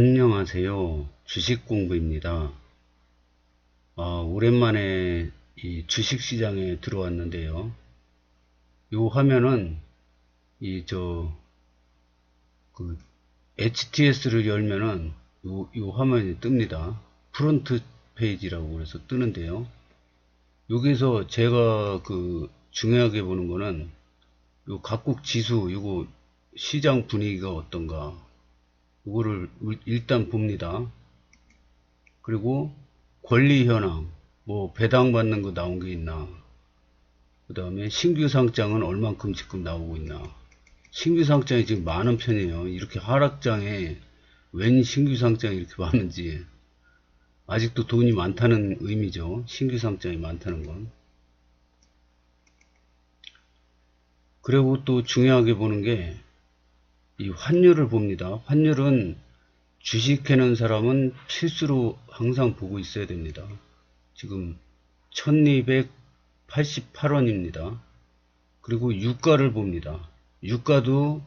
안녕하세요. 주식 공부입니다. 아, 오랜만에 이 주식 시장에 들어왔는데요. 요 화면은 이 저 그 HTS를 열면은 요, 요 화면이 뜹니다. 프론트 페이지라고 그래서 뜨는데요. 여기서 제가 그 중요하게 보는 거는 요 각국 지수 요거 시장 분위기가 어떤가 이거를 일단 봅니다. 그리고 권리 현황, 뭐 배당 받는 거 나온 게 있나, 그 다음에 신규 상장은 얼만큼 지금 나오고 있나. 신규 상장이 지금 많은 편이에요. 이렇게 하락장에 웬 신규 상장이 이렇게 많은지 아직도 돈이 많다는 의미죠. 신규 상장이 많다는 건. 그리고 또 중요하게 보는 게 이 환율을 봅니다. 환율은 주식해놓은 사람은 필수로 항상 보고 있어야 됩니다. 지금 1288원입니다. 그리고 유가를 봅니다. 유가도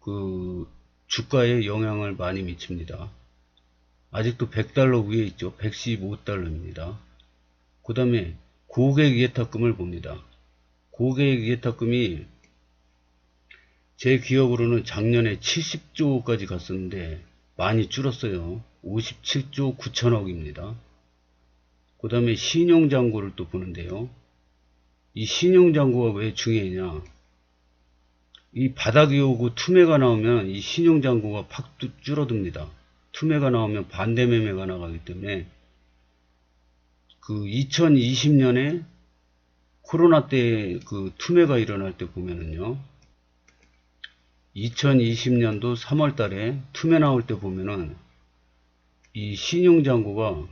그 주가에 영향을 많이 미칩니다. 아직도 100달러 위에 있죠. 115달러입니다. 그 다음에 고객 예탁금을 봅니다. 고객 예탁금이 제 기억으로는 작년에 70조까지 갔었는데 많이 줄었어요. 57조 9천억입니다. 그 다음에 신용장고를 또 보는데요. 이 신용장고가 왜 중요하냐. 이 바닥이 오고 투매가 나오면 이 신용장고가 팍 줄어듭니다. 투매가 나오면 반대 매매가 나가기 때문에 그 2020년에 코로나 때 그 투매가 일어날 때 보면은요. 2020년도 3월 달에 투매 나올 때 보면은 이 신용장고가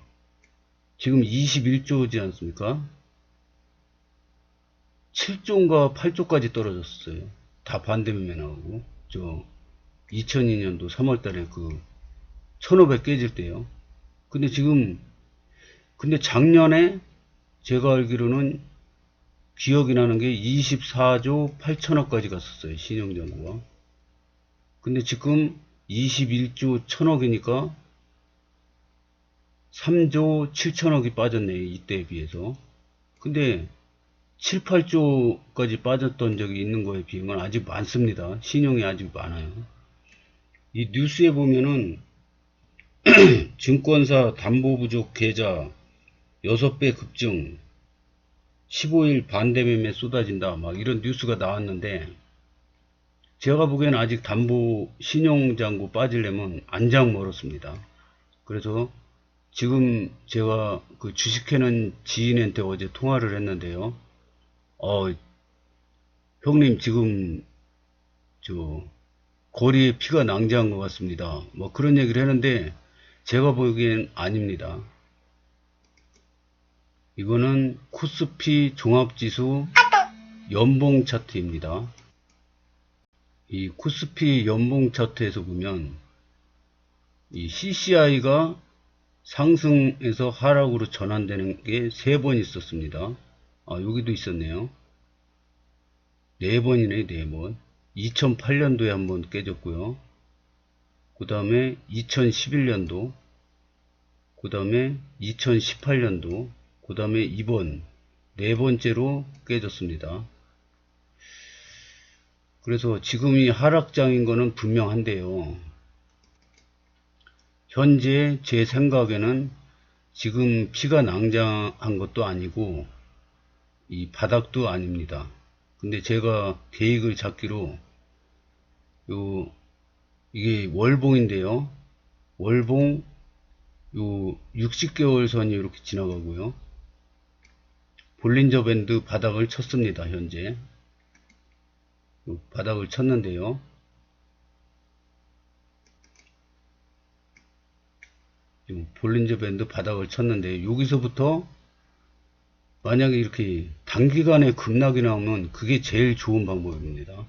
지금 21조지 않습니까? 7조인가 8조까지 떨어졌어요. 다 반대매매 나오고 저 2002년도 3월 달에 그 1500 깨질 때요. 근데 지금 근데 작년에 제가 알기로는 기억이 나는 게 24조 8천억까지 갔었어요. 신용장고가. 근데 지금 21조 1000억이니까 3조 7천억이 빠졌네 이때에 비해서. 근데 7, 8조까지 빠졌던 적이 있는 거에 비하면 아직 많습니다. 신용이 아직 많아요. 이 뉴스에 보면은 증권사 담보 부족 계좌 6배 급증 15일 반대 매매 쏟아진다 막 이런 뉴스가 나왔는데 제가 보기에는 아직 담보 신용장고 빠지려면 안장 멀었습니다. 그래서 지금 제가 그 주식해는 지인한테 어제 통화를 했는데요. 어, 형님 지금 저 거리에 피가 낭자한 것 같습니다. 뭐 그런 얘기를 했는데 제가 보기엔 아닙니다. 이거는 코스피 종합지수 연봉 차트입니다. 이 코스피 연봉 차트에서 보면 이 CCI가 상승에서 하락으로 전환되는 게 세 번 있었습니다. 아, 여기도 있었네요. 네 번이네, 네 번. 2008년도에 한 번 깨졌고요. 그 다음에 2011년도, 그 다음에 2018년도, 그 다음에 이번 네 번째로 깨졌습니다. 그래서 지금이 하락장인 거는 분명한데요. 현재 제 생각에는 지금 피가 낭장한 것도 아니고 이 바닥도 아닙니다. 근데 제가 계획을 잡기로 요 이게 월봉인데요. 월봉 요 60개월 선이 이렇게 지나가고요. 볼린저 밴드 바닥을 쳤습니다. 현재 바닥을 쳤는데요. 볼린저 밴드 바닥을 쳤는데 여기서부터 만약에 이렇게 단기간에 급락이 나오면 그게 제일 좋은 방법입니다.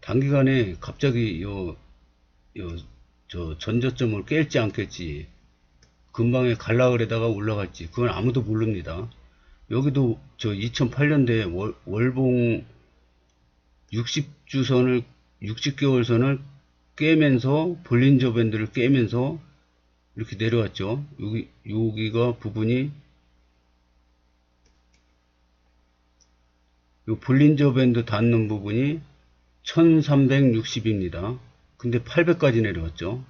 단기간에 갑자기 요, 요, 저 전저점을 깰지 안 깰지 금방에 갈라그래다가 올라갈지 그건 아무도 모릅니다. 여기도 저 2008년도에 월, 월봉 60주선을 60개월 선을 깨면서 볼린저 밴드를 깨면서 이렇게 내려왔죠. 여기 여기가 부분이 요 볼린저 밴드 닿는 부분이 1360입니다. 근데 800까지 내려왔죠.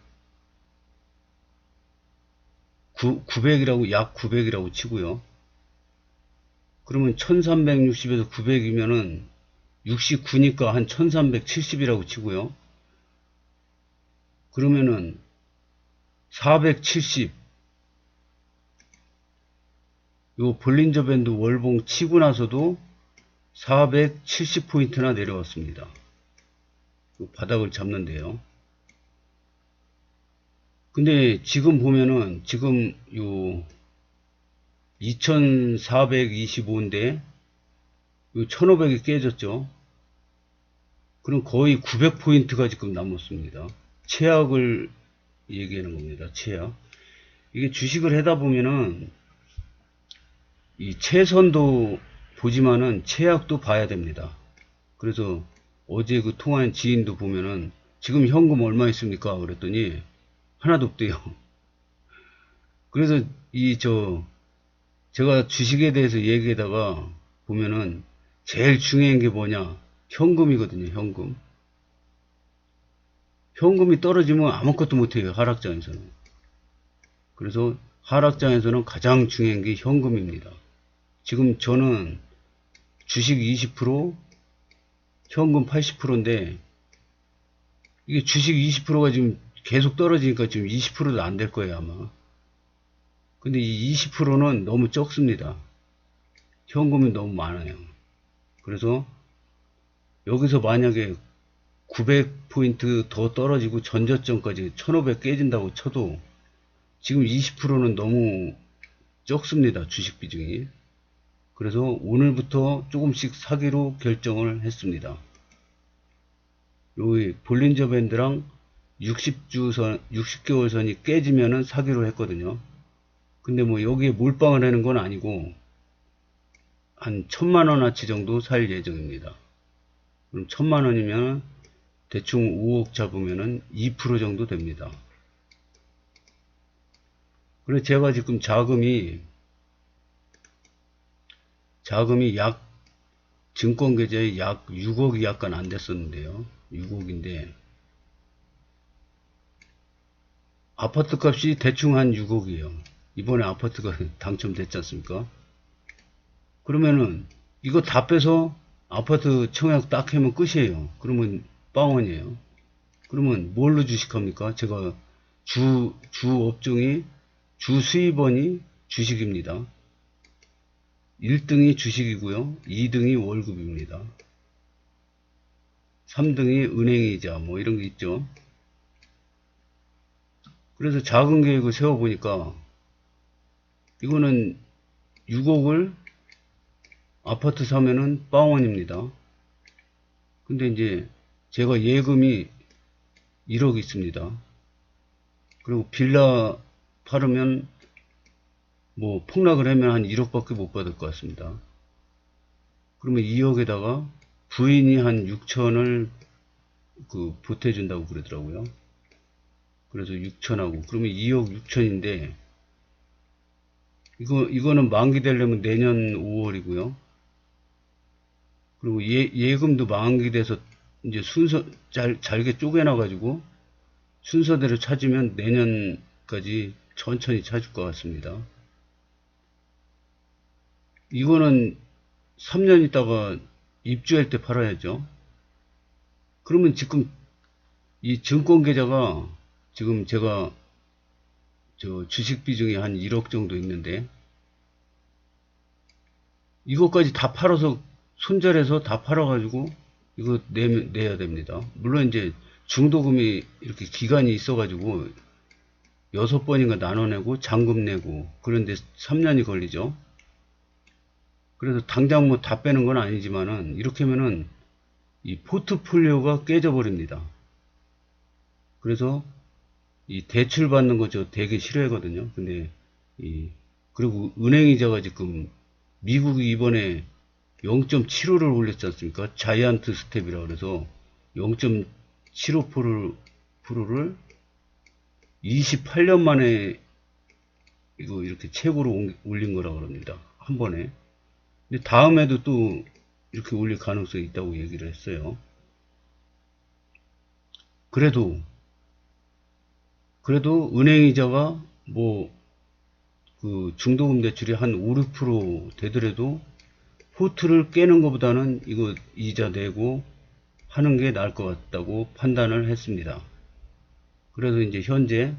9, 900이라고 약 900이라고 치고요. 그러면 1360에서 900이면은 69니까 한 1370이라고 치고요. 그러면은 470. 요 볼린저 밴드 월봉 치고 나서도 470포인트나 내려왔습니다. 요 바닥을 잡는데요. 근데 지금 보면은 지금 요 2425인데 요 1500이 깨졌죠. 그럼 거의 900포인트가 지금 남았습니다. 최악을 얘기하는 겁니다. 최악. 이게 주식을 하다 보면은 이 최선도 보지만은 최악도 봐야 됩니다. 그래서 어제 그 통화한 지인도 보면은 지금 현금 얼마 있습니까? 그랬더니 하나도 없대요. 그래서 이 저 제가 주식에 대해서 얘기하다가 보면은 제일 중요한 게 뭐냐? 현금이거든요. 현금. 현금이 떨어지면 아무것도 못해요. 하락장에서는. 그래서 하락장에서는 가장 중요한 게 현금입니다. 지금 저는 주식 20%, 현금 80%인데 이게 주식 20%가 지금 계속 떨어지니까 지금 20%도 안 될 거예요, 아마. 근데 이 20%는 너무 적습니다. 현금이 너무 많아요. 그래서 여기서 만약에 900포인트 더 떨어지고 전저점까지 1500 깨진다고 쳐도 지금 20%는 너무 적습니다. 주식 비중이. 그래서 오늘부터 조금씩 사기로 결정을 했습니다. 여기 볼린저 밴드랑 60주선, 60개월 선이 깨지면은 사기로 했거든요. 근데 뭐 여기에 몰빵을 하는 건 아니고 한 천만 원어치 정도 살 예정입니다. 그럼 천만 원이면 대충 5억 잡으면은 2% 정도 됩니다. 그래서 제가 지금 자금이 자금이 약 증권 계좌에 약 6억이 약간 안 됐었는데요. 6억인데 아파트 값이 대충 한 6억이에요. 이번에 아파트가 당첨됐지 않습니까? 그러면은 이거 다 빼서 아파트 청약 딱 하면 끝이에요. 그러면 빵원이에요. 그러면 뭘로 주식합니까? 제가 주, 주 업종이, 주 수입원이 주식입니다. 1등이 주식이고요. 2등이 월급입니다. 3등이 은행이자 뭐 이런 게 있죠. 그래서 작은 계획을 세워보니까 이거는 6억을 아파트 사면은 빵원입니다. 근데 이제 제가 예금이 1억 있습니다. 그리고 빌라 팔으면 뭐 폭락을 하면 한 1억밖에 못 받을 것 같습니다. 그러면 2억에다가 부인이 한 6천을 그 보태준다고 그러더라고요. 그래서 6천하고 그러면 2억 6천인데 이거 이거는 만기 되려면 내년 5월이고요. 그리고 예, 예금도 만기돼서 이제 순서 잘, 잘게 쪼개놔가지고 순서대로 찾으면 내년까지 천천히 찾을 것 같습니다. 이거는 3년 있다가 입주할 때 팔아야죠. 그러면 지금 이 증권 계좌가 지금 제가 저 주식 비중이 한 1억 정도 있는데 이것까지 다 팔아서 손절해서 다 팔아가지고 이거 내, 내야 됩니다. 물론 이제 중도금이 이렇게 기간이 있어가지고 여섯 번인가 나눠내고 잔금 내고 그런데 3년이 걸리죠. 그래서 당장 뭐 다 빼는 건 아니지만은 이렇게 하면은 이 포트폴리오가 깨져 버립니다. 그래서 이 대출 받는 거 저 되게 싫어하거든요. 근데 이 그리고 은행 이자가 지금 미국이 이번에 0.75를 올렸지 않습니까? 자이언트 스텝이라 그래서 0.75%를 50%를 28년 만에 이거 이렇게 최고로 옮- 올린 거라 그럽니다. 한 번에. 근데 다음에도 또 이렇게 올릴 가능성이 있다고 얘기를 했어요. 그래도 그래도 은행 이자가 뭐 그 중도금 대출이 한 5, 6% 되더라도 포트를 깨는 것보다는 이거 이자 내고 하는 게 나을 것 같다고 판단을 했습니다. 그래서 이제 현재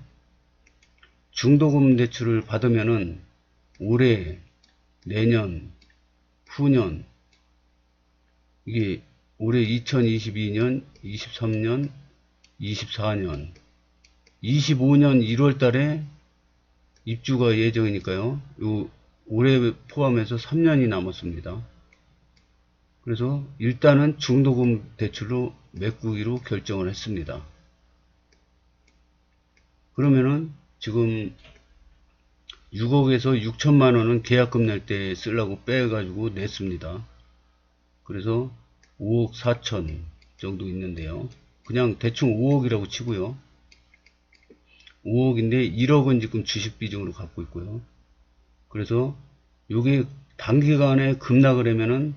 중도금 대출을 받으면은 올해, 내년, 후년 이게 올해 2022년, 23년, 24년, 25년 1월 달에 입주가 예정이니까요. 요 올해 포함해서 3년이 남았습니다. 그래서 일단은 중도금 대출로 메꾸기로 결정을 했습니다. 그러면은 지금 6억에서 6천만 원은 계약금 낼 때 쓰려고 빼가지고 냈습니다. 그래서 5억 4천 정도 있는데요. 그냥 대충 5억이라고 치고요. 5억인데 1억은 지금 주식 비중으로 갖고 있고요. 그래서 요게 단기간에 급락을 하면은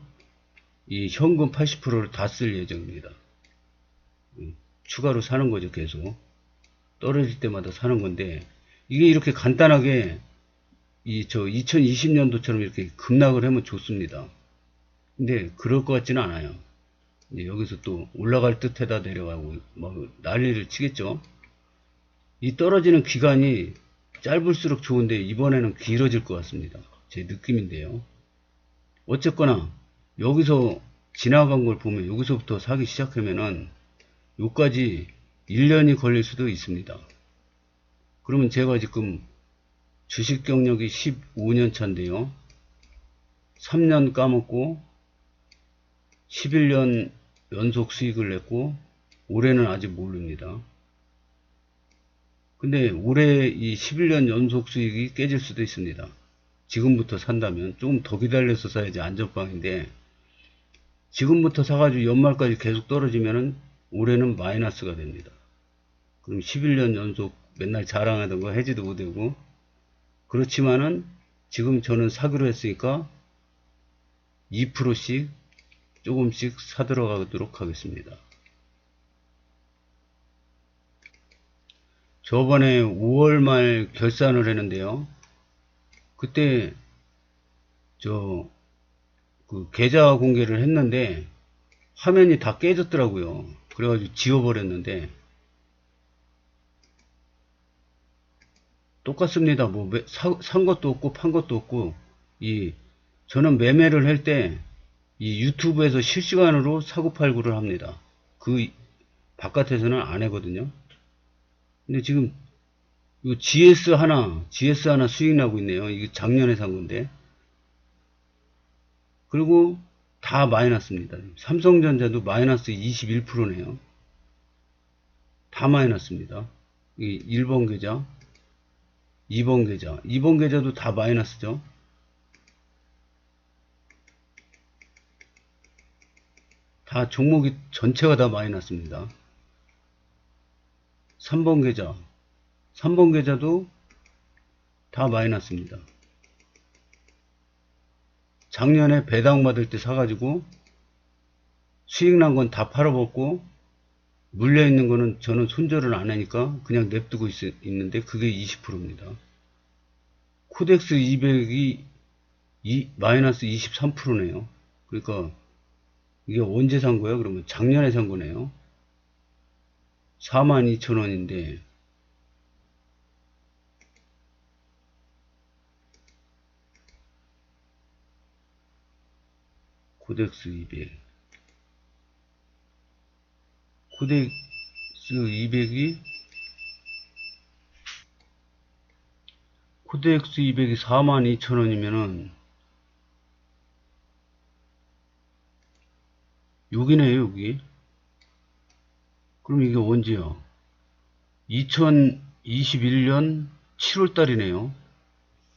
이 현금 80%를 다 쓸 예정입니다. 음, 추가로 사는 거죠, 계속. 떨어질 때마다 사는 건데, 이게 이렇게 간단하게, 이, 저, 2020년도처럼 이렇게 급락을 하면 좋습니다. 근데, 그럴 것 같지는 않아요. 여기서 또 올라갈 듯 해다 내려가고, 막 난리를 치겠죠? 이 떨어지는 기간이 짧을수록 좋은데, 이번에는 길어질 것 같습니다. 제 느낌인데요. 어쨌거나, 여기서 지나간 걸 보면 여기서부터 사기 시작하면은 요까지 1년이 걸릴 수도 있습니다. 그러면 제가 지금 주식 경력이 15년 차인데요. 3년 까먹고 11년 연속 수익을 냈고 올해는 아직 모릅니다. 근데 올해 이 11년 연속 수익이 깨질 수도 있습니다. 지금부터 산다면 조금 더 기다려서 사야지 안전빵인데 지금부터 사가지고 연말까지 계속 떨어지면은 올해는 마이너스가 됩니다. 그럼 11년 연속 맨날 자랑하던 거 해지도 못하고 그렇지만은 지금 저는 사기로 했으니까 2%씩 조금씩 사들어가도록 하겠습니다. 저번에 5월 말 결산을 했는데요. 그때 저 그 계좌 공개를 했는데 화면이 다 깨졌더라고요. 그래가지고 지워버렸는데 똑같습니다. 뭐 산 것도 없고 판 것도 없고 이 저는 매매를 할 때 이 유튜브에서 실시간으로 사고 팔구를 합니다. 그 바깥에서는 안 하거든요. 근데 지금 이 GS 하나 GS 하나 수익 나고 있네요. 이게 작년에 산 건데 그리고 다 마이너스입니다. 삼성전자도 마이너스 21%네요. 다 마이너스입니다. 이 1번 계좌, 2번 계좌, 2번 계좌도 다 마이너스죠. 다 종목이 전체가 다 마이너스입니다. 3번 계좌, 3번 계좌도 다 마이너스입니다. 작년에 배당 받을 때 사가지고 수익 난 건 다 팔아먹고 물려 있는 거는 저는 손절을 안 하니까 그냥 냅두고 있, 는데 그게 20%입니다. 코덱스 200이 이, 마이너스 23%네요. 그러니까 이게 언제 산 거야? 그러면 작년에 산 거네요. 42,000원인데. 코덱스 200 코덱스 200이 코덱스 200이 42,000원이면은 여기네요 여기 그럼 이게 언제야 2021년 7월 달이네요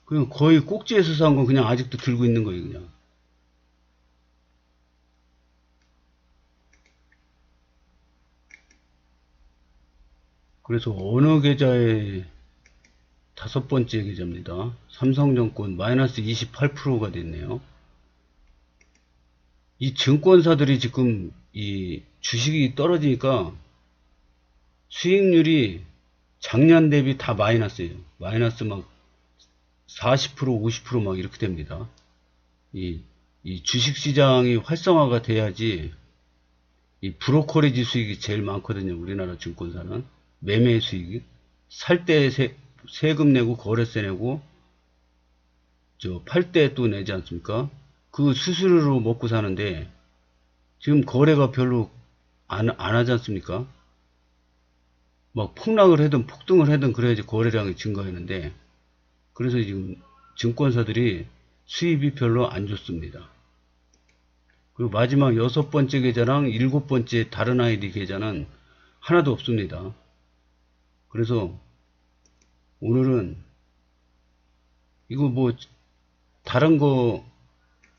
그냥 거의 꼭지에서 산 건 그냥 아직도 들고 있는 거예요 그냥 그래서 어느 계좌에 다섯 번째 계좌입니다. 삼성증권 마이너스 28%가 됐네요. 이 증권사들이 지금 이 주식이 떨어지니까 수익률이 작년 대비 다 마이너스예요. 마이너스 막 40%, 50%막 이렇게 됩니다. 이, 이 주식 시장이 활성화가 돼야지 이 브로커리지 수익이 제일 많거든요. 우리나라 증권사는 매매 수익이 살 때 세금 내고 거래세 내고 저 팔 때 또 내지 않습니까? 그 수수료로 먹고 사는데 지금 거래가 별로 안, 안 하지 않습니까? 막 폭락을 하든 폭등을 하든 그래야지 거래량이 증가하는데 그래서 지금 증권사들이 수입이 별로 안 좋습니다. 그리고 마지막 여섯 번째 계좌랑 일곱 번째 다른 아이디 계좌는 하나도 없습니다. 그래서 오늘은 이거 뭐 다른 거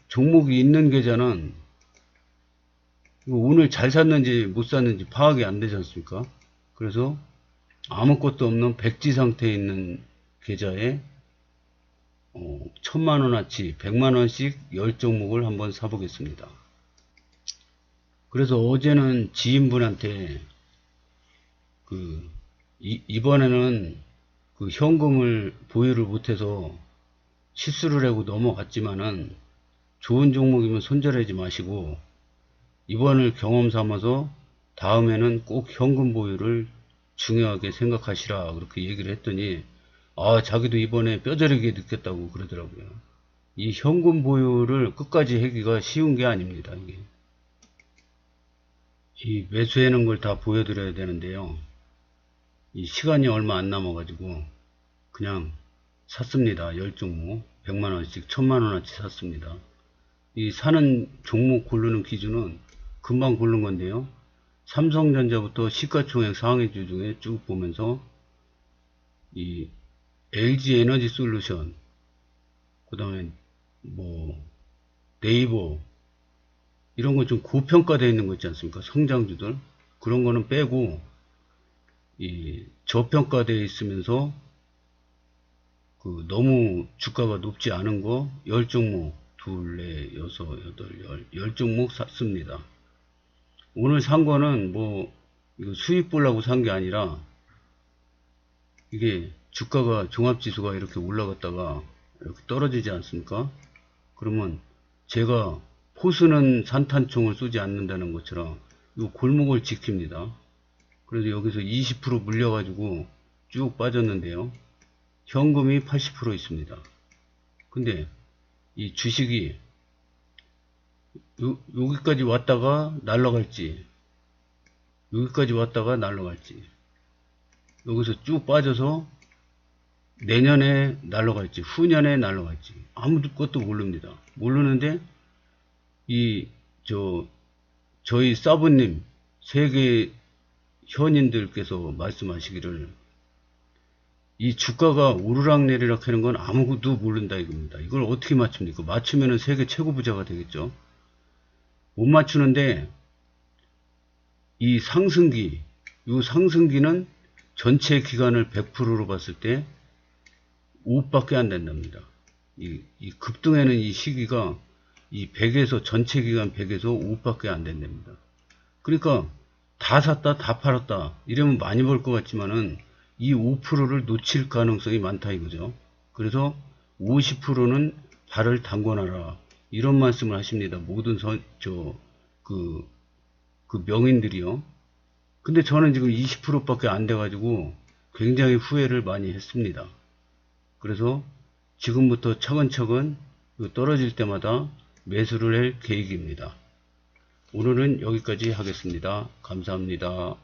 종목이 있는 계좌는 오늘 잘 샀는지 못 샀는지 파악이 안 되지 않습니까? 그래서 아무것도 없는 백지 상태에 있는 계좌에 어, 천만 원어치, 백만 원씩 열 종목을 한번 사보겠습니다. 그래서 어제는 지인분한테 그 이, 이번에는 그 현금을 보유를 못해서 실수를 하고 넘어갔지만은 좋은 종목이면 손절하지 마시고 이번을 경험 삼아서 다음에는 꼭 현금 보유를 중요하게 생각하시라 그렇게 얘기를 했더니 아 자기도 이번에 뼈저리게 느꼈다고 그러더라고요. 이 현금 보유를 끝까지 하기가 쉬운 게 아닙니다. 이게. 이 매수해 놓은 걸 다 보여드려야 되는데요. 이 시간이 얼마 안 남아가지고 그냥 샀습니다. 10종목 100만원씩 1000만원어치 샀습니다. 이 사는 종목 고르는 기준은 금방 고른 건데요. 삼성전자부터 시가총액 상위주 중에 쭉 보면서 이 LG 에너지 솔루션 그 다음에 뭐 네이버 이런 거좀 고평가되어 있는 거 있지 않습니까 성장주들 그런 거는 빼고 이 저평가되어 있으면서 그 너무 주가가 높지 않은 거 10종목 둘, 넷, 여섯, 여덟, 열, 열 종목 샀습니다. 오늘 산 거는 뭐 수익 보려고 산 게 아니라 이게 주가가 종합지수가 이렇게 올라갔다가 이렇게 떨어지지 않습니까? 그러면 제가 포수는 산탄총을 쏘지 않는다는 것처럼 이 골목을 지킵니다. 그래서 여기서 20% 물려가지고 쭉 빠졌는데요. 현금이 80% 있습니다. 근데 이 주식이 요, 여기까지 왔다가 날라갈지 여기까지 왔다가 날라갈지 여기서 쭉 빠져서 내년에 날라갈지 후년에 날라갈지 아무것도 모릅니다. 모르는데 이 저 저희 사부님 세계 현인들께서 말씀하시기를 이 주가가 오르락내리락 하는 건 아무것도 모른다 이겁니다. 이걸 어떻게 맞춥니까? 맞추면은 세계 최고 부자가 되겠죠. 못 맞추는데 이 상승기, 이 상승기는 전체 기간을 100%로 봤을 때 5밖에 안 된답니다. 이, 이 급등하는 이 시기가 이 100에서 전체 기간 100에서 5밖에 안 된답니다. 그러니까 다 샀다 다 팔았다 이러면 많이 벌 것 같지만은 이 5%를 놓칠 가능성이 많다 이거죠. 그래서 50%는 발을 담궈놔라 이런 말씀을 하십니다. 모든 선, 저, 그, 그 명인들이요. 근데 저는 지금 20%밖에 안 돼가지고 굉장히 후회를 많이 했습니다. 그래서 지금부터 차근차근 떨어질 때마다 매수를 할 계획입니다. 오늘은 여기까지 하겠습니다. 감사합니다.